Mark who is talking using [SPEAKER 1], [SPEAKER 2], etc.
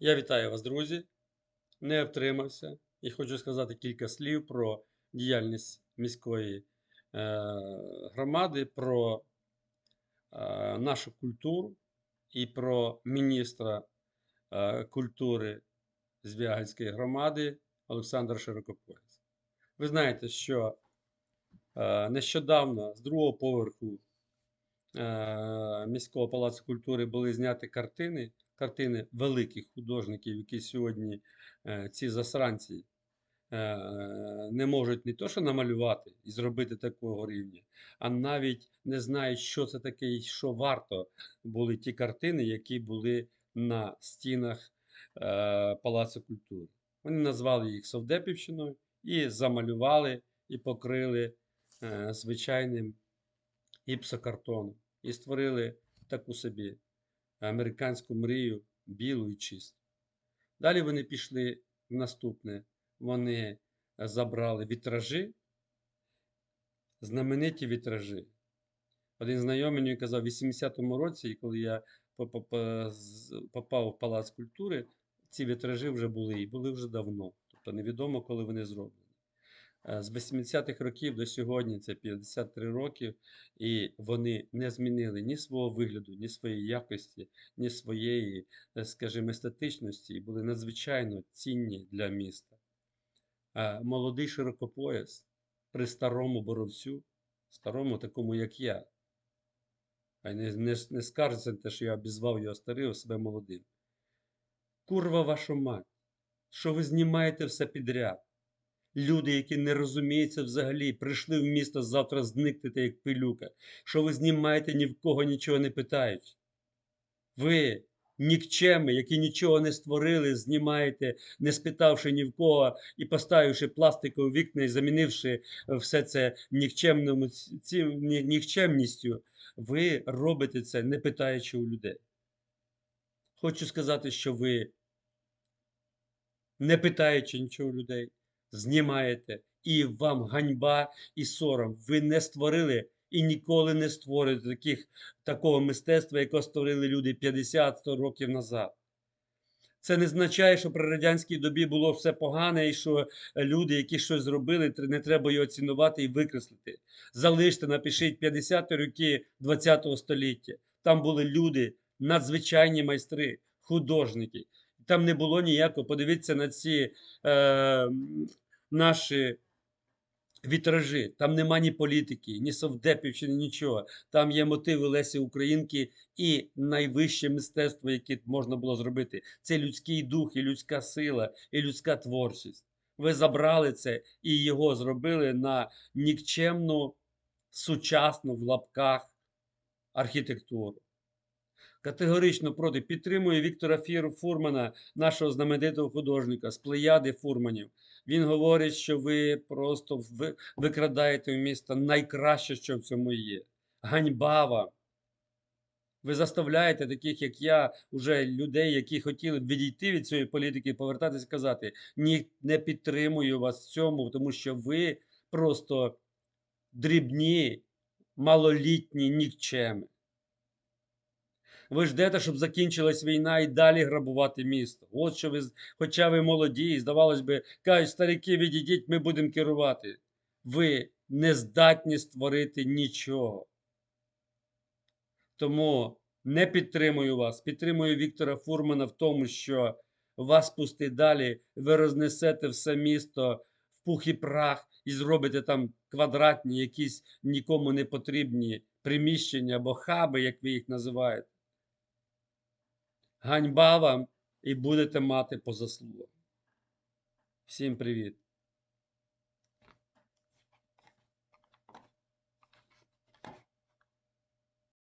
[SPEAKER 1] Я вітаю вас, друзі. Не втримався і хочу сказати кілька слів про діяльність міської е, громади, про е, нашу культуру і про міністра е, культури Звягельської громади Олександра Широкополіс. Ви знаєте, що нещодавно з другого поверху міського палацу культури були зняті картини, картини великих художників, які сьогодні е, ці засранці е, не можуть не то, що намалювати і зробити такого рівня, а навіть не знають, що це таке і що варто були ті картини, які були на стінах е, Палацу культури. Вони назвали їх Совдепівщиною і замалювали, і покрили звичайним гіпсокартоном. І створили таку собі американську мрію білу і чисту. Далі вони пішли в наступне. Вони забрали вітражі, знамениті вітражі. Один знайомий мені казав, в 80-му році, коли я попав в Палац культури, ці вітражі вже були і були вже давно. Тобто невідомо, коли вони зроблені. Е, З 80-х років до сьогодні це 53 роки, і вони не змінили ні свого вигляду, ні своєї якості, ні своєї, е, скажімо, естетичності, і були надзвичайно цінні для міста. Е, Молодий широкопояс при старому боровцю, старому такому, як я, а не, не, не скаржиться те, що я обізвав його старим, а себе молодим. Курва вашу мать, що ви знімаєте все підряд? Люди, які не розуміються взагалі, прийшли в місто завтра зникнете, як пилюка. Що ви знімаєте ні в кого нічого не питаючи? Ви, нікчеми, які нічого не створили, знімаєте, не спитавши ні в кого і поставивши пластикові вікна і замінивши все це нікчемному ні- нікчемністю, ви робите це, не питаючи у людей. Хочу сказати, що ви, не питаючи нічого у людей, знімаєте, і вам ганьба і сором. Ви не створили і ніколи не створите таких, такого мистецтва, яке створили люди 50-100 років назад. Це не означає, що при радянській добі було все погане, і що люди, які щось зробили, не треба його цінувати і викреслити. Залиште, напишіть 50-ті роки 20-го століття. Там були люди, надзвичайні майстри, художники. Там не було ніякого. Подивіться на ці е, наші вітражі. Там нема ні політики, ні совдепівщини, нічого. Там є мотиви Лесі Українки і найвище мистецтво, яке можна було зробити. Це людський дух, і людська сила, і людська творчість. Ви забрали це і його зробили на нікчемну, сучасну в лапках архітектуру. Категорично проти підтримую Віктора Фурмана, нашого знаменитого художника з плеяди Фурманів. Він говорить, що ви просто викрадаєте в міста найкраще, що в цьому є. Ганьба вам. Ви заставляєте таких, як я, уже людей, які хотіли б відійти від цієї політики, повертатись і казати: ні, не підтримую вас в цьому, тому що ви просто дрібні, малолітні нікчеми. Ви ждете, щоб закінчилась війна і далі грабувати місто. От що ви, хоча ви молоді, і, здавалось би, кажуть, старики, відійдіть, ми будемо керувати. Ви не здатні створити нічого. Тому не підтримую вас. Підтримую Віктора Фурмана в тому, що вас пусти далі, ви рознесете все місто в пух і прах і зробите там квадратні, якісь нікому не потрібні приміщення або хаби, як ви їх називаєте. Ганьба вам і будете мати по заслугам. Всім привіт!